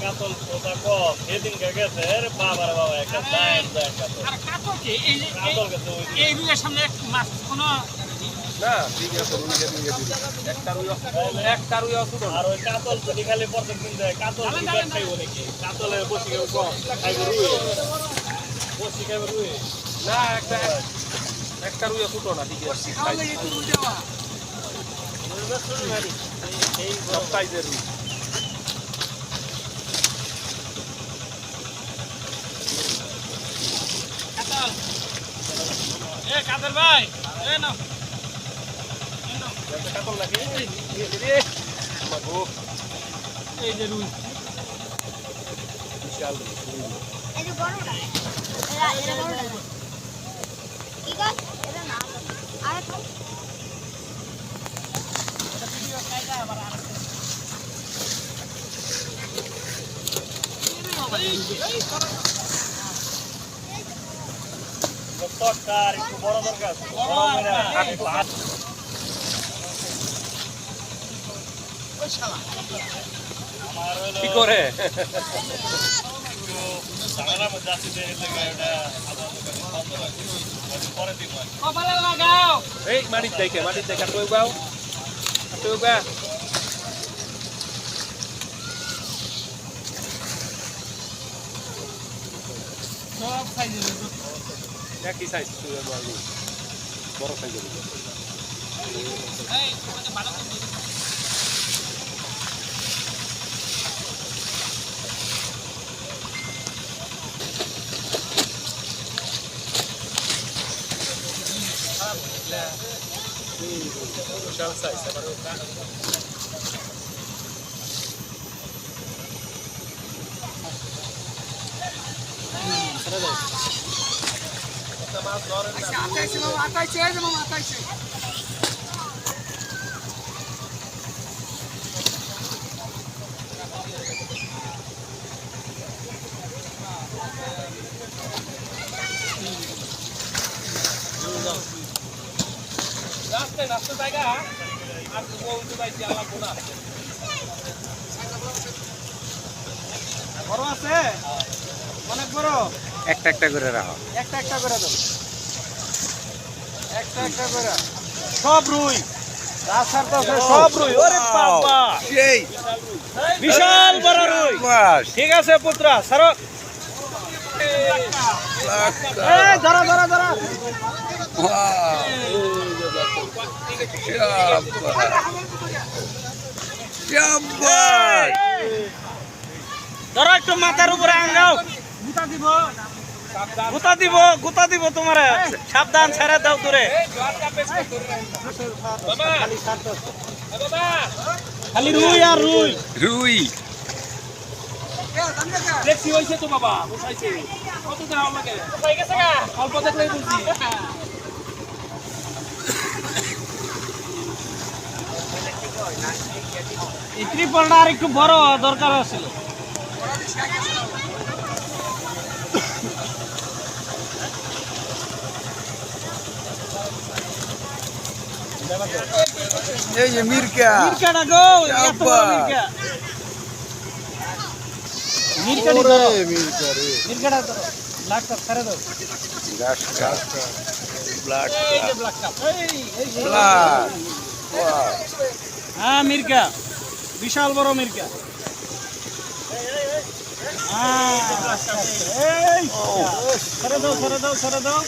কাতল পোতা কম কাতল যদি খালি প্রত্যেক কাতল কি খাইব নাকি কাতলের বসি খাইব না একটা একটা রুই অসুদ না ঠিক আছে। সব সাইজের রুই। কাদের ভাই? এ। একটা কাতল মাগো এই যে রুই বিশাল রুই দরকার একটু। বড় দরকার কি করে? একটু ঝামেলার মধ্যে আছি কপালে লাগাও এই মাটির দেখে মাটির দেখে তুই গাও তুই গা সব সাইজের রুই। একই সাইজ তুই বড় সাইজের রুই এই তোমাকে ভালো করে দিই। বিশাল সাইজ আবার আটাইছে বাবা আটাইছে এই যে মামা আটাইছে রাস্তায় বড় আছে? অনেক বড়? একটা একটা করে রাখো। একটা একটা করে দাও। একটা একটা করে। সব রুই। রাস্তার পাশে সব রুই। ওরে বাবা। সেই। বিশাল বড় রুই। ঠিক আছে পুত্রা সারো। ধরা ধরা ধরা। ধরো একটু মাথার উপরে আঙ্গাও। গুতা দিব গুতা দিব গুতা দিব তোমারে। সাবধান ছেড়ে দাও দূরে। খালি রুই আর রুই। রুই। দেখছি হয়েছে তো বাবা বসাইছে। কত দেওয়া লাগে? অল্প দেখলেই বলছি এই ত্রিপলটা আর একটু বড় দরকার ছিল এই যে মিরকা। মিরকাটা গো এত বড় আব্বা। মিরকা। মিরকাটি ধরো। মিরকাটা ধরো। ব্ল্যাক কাপ ছেড়ে দাও। গাছ ব্লাড ব্ল্যাক কাপ এই এই যে ব্লাড হ্যাঁ মির্কা বিশাল বড় মির্কা হ্যাঁ, এই, দাও সরে দাও সরে দাও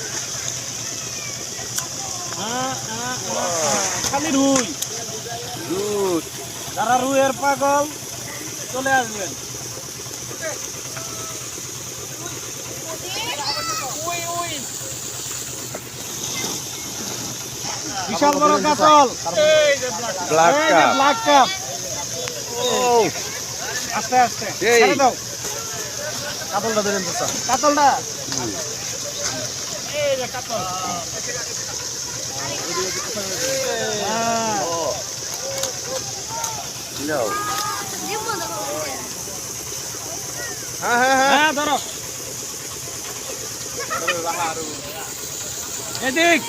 হ্যাঁ, হ্যাঁ, হ্যাঁ, হ্যাঁ। খালি রুই যারা রুইয়ের পাগল চলে আসবেন বিশাল বড় কাতল। ব্লাড কাপ ব্ল্যাক কাপ আস্তে আস্তে। ছেড়ে দাও। কাতলটা ধরে নিতে কাতলটা। এই যে কাতল। No. নিম্ন দেখো হ্যাঁ হ্যাঁ হ্যাঁ। হ্যাঁ ধরো। এদিক।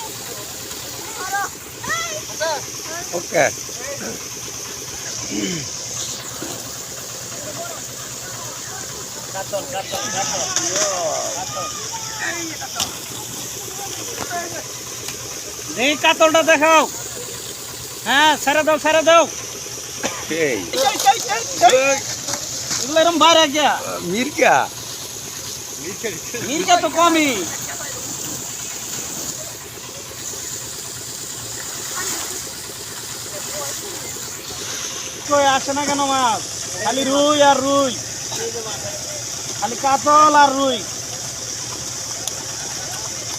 ওকে কাতল কাতল কাতল এই কাতলটা দেখাও। হ্যাঁ ছেড়ে দাও ছেড়ে দাও। এই। এগুলো এরকম বাইরে গিয়া। মির্কা মির্কা তো কমই। কই আসে না কেন মাছ? খালি রুই আর রুই। খালি কাতল আর রুই।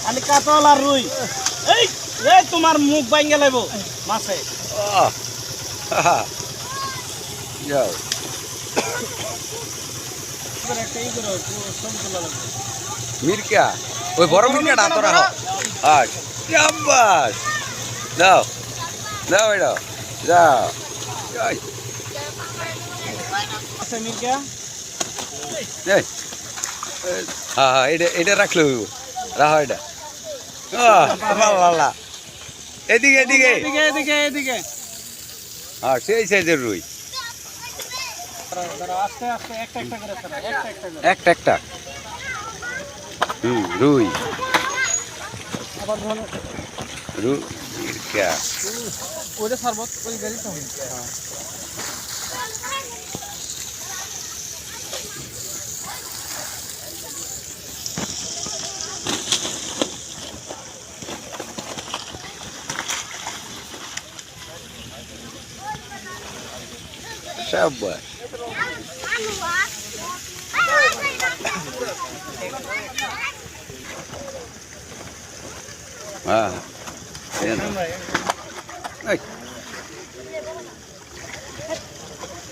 খালি কাতল আর রুই। এই এই তোমার মুখ বাইঙ্গে লাইব মাছে। যাও। মির্কা, ওই বড় মির্কাটা তোরা আজ চাব্বাস দাও দাও এটা যাও আছে মির্কা এই। এই, হ্যাঁ এটা এটা রাখল এটা আহ, ভালো, ভালো। এদিকে এদিকে। এদিকে এদিকে হ্যাঁ সেই সাইজের রুই। একটা একটা। হুম রুই। রুই ওইটা সারবত ওই গাড়ি তো সাব্বাস হ্যাঁ এই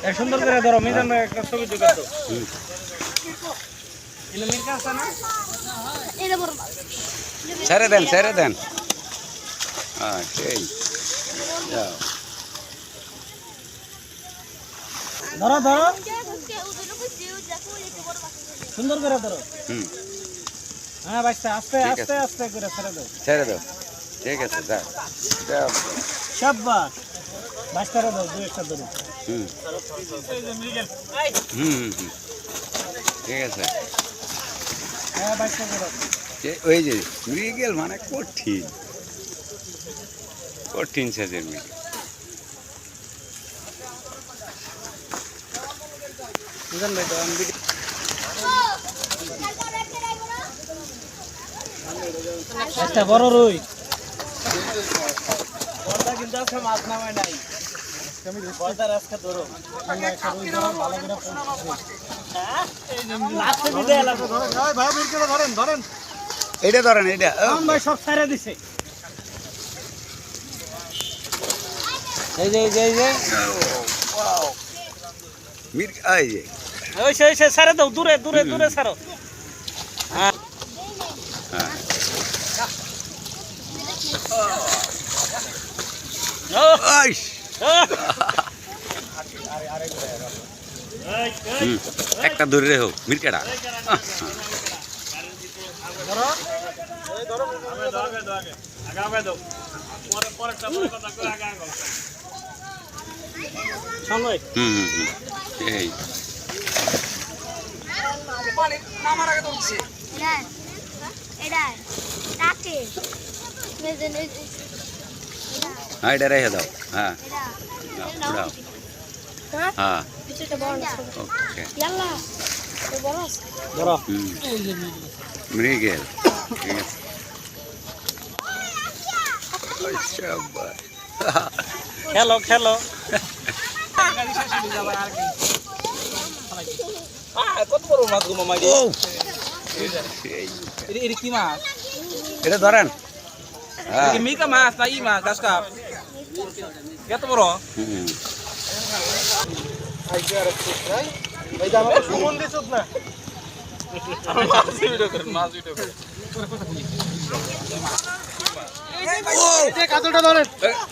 এক সুন্দর করে ধরো মিজান একটা ছবি তুলে দাও। হুম। এলো আছে না এটা বড় ছেড়ে দেন ছেড়ে দেন। হ্যাঁ সেই যাও। ধরো ধরো। সুন্দর করে ধরো। হুম। হ্যাঁ বাচ্চা আস্তে আস্তে আস্তে করে ছেড়ে দাও। ছেড়ে দাও। ঠিক আছে যাও যাও সাব্বাস। বাচ্চারা দাও দুই একটা ধরো। হুম। হুম হুম হুম। ঠিক আছে। হ্যাঁ বাচ্চা ধরো ওই যে মৃগেল মানে কঠিন। কঠিন সাইজের মৃগেল। মিজান ভাই দাও আমি একটা বড় রুই। বড়টা কিন্তু আজকে মাছ নামায় নাই। বড়টার আজকে ধরো। ধরেন ধরেন এটা ধরেন ও, ভাই সব ছাড়া দিছে। এই যে এই যে এই যে। মির এই যে। ওই সে সে ছাড়ে দাও দূরে দূরে দূরে ছাড়ো হ্যাঁ। হুম। একটা ধরে রেখো মিরকাটা আগে দাও আগে আগে আগে দাও পরে পরেরটা পরে কথা করে আগে আগে শোন ভাই হুম হুম হুম এই এটা এটা কাকে? মেজেন হ্যাঁ এটা রেখে দাও। হ্যাঁ। উড়াও হ্যাঁ? হ্যাঁ। ওকে। মৃগেল ঠিক আছে। খেলো খেলো। কত বড় মাছ গো মামা ও। সেই। এটা কি মাছ? এটা ধরেন। হ্যাঁ। মিকা মাছ না ই মাছ কাপ? কত বড়?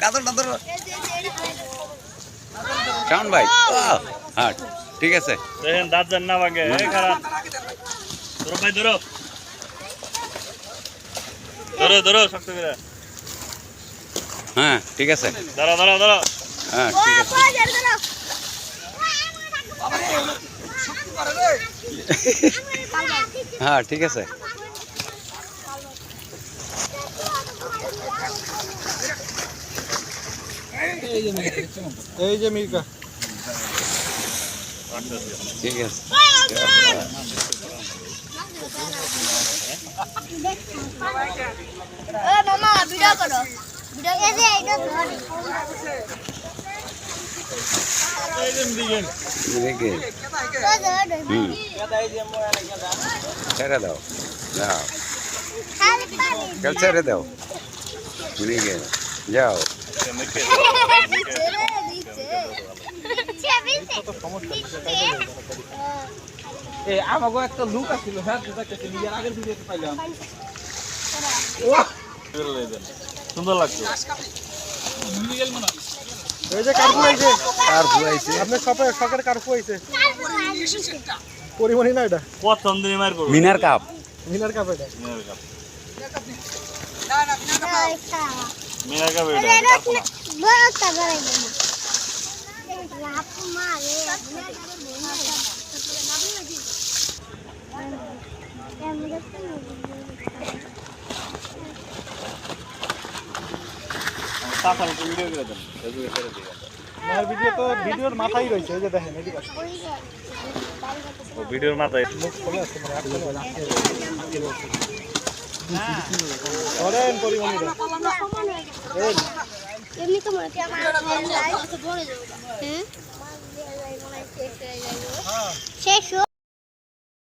কাতলটা ধরো এই যে এই যে শাওন ভাই হ্যাঁ ঠিক আছে? দেখেন দাঁত যান না ভাগে এই খারাপ। ধরো ভাই ধরো। ধরো ধরো শক্ত করে। হ্যাঁ ঠিক আছে। ধরো ধরো ধরো। হ্যাঁ ঠিক আছে। হ্যাঁ ঠিক আছে। এই যে মির্কা। ঠিক আছে মামা ভিডিও ছেড়ে দাও যাও ছেড়ে দিচ্ছে রে দিচ্ছে দিচ্ছে এই আমাকে একটা লুক আছিল হ্যাঁ নিজের আগের ভিডিওতে পাইলাম। সুন্দর লাগছে। এই যে কার্পু আইছে। আর বুঝাইছে আপনার শপে শখের কার্পু আইছে। পরিমণি না এটা? কত মার করব? মিনার কাপ। মিনার কাপ এটা। মিনার কাপ। এটা মিনার কাপ এটা বড় করে দেব লাভ মারে তাছাড়া ভিডিও করে মাথায় রয়েছে যে দেখেন এদিকে। ও ভিডিওর মাথায় এমনি তো মনে হচ্ছে আমার শেষ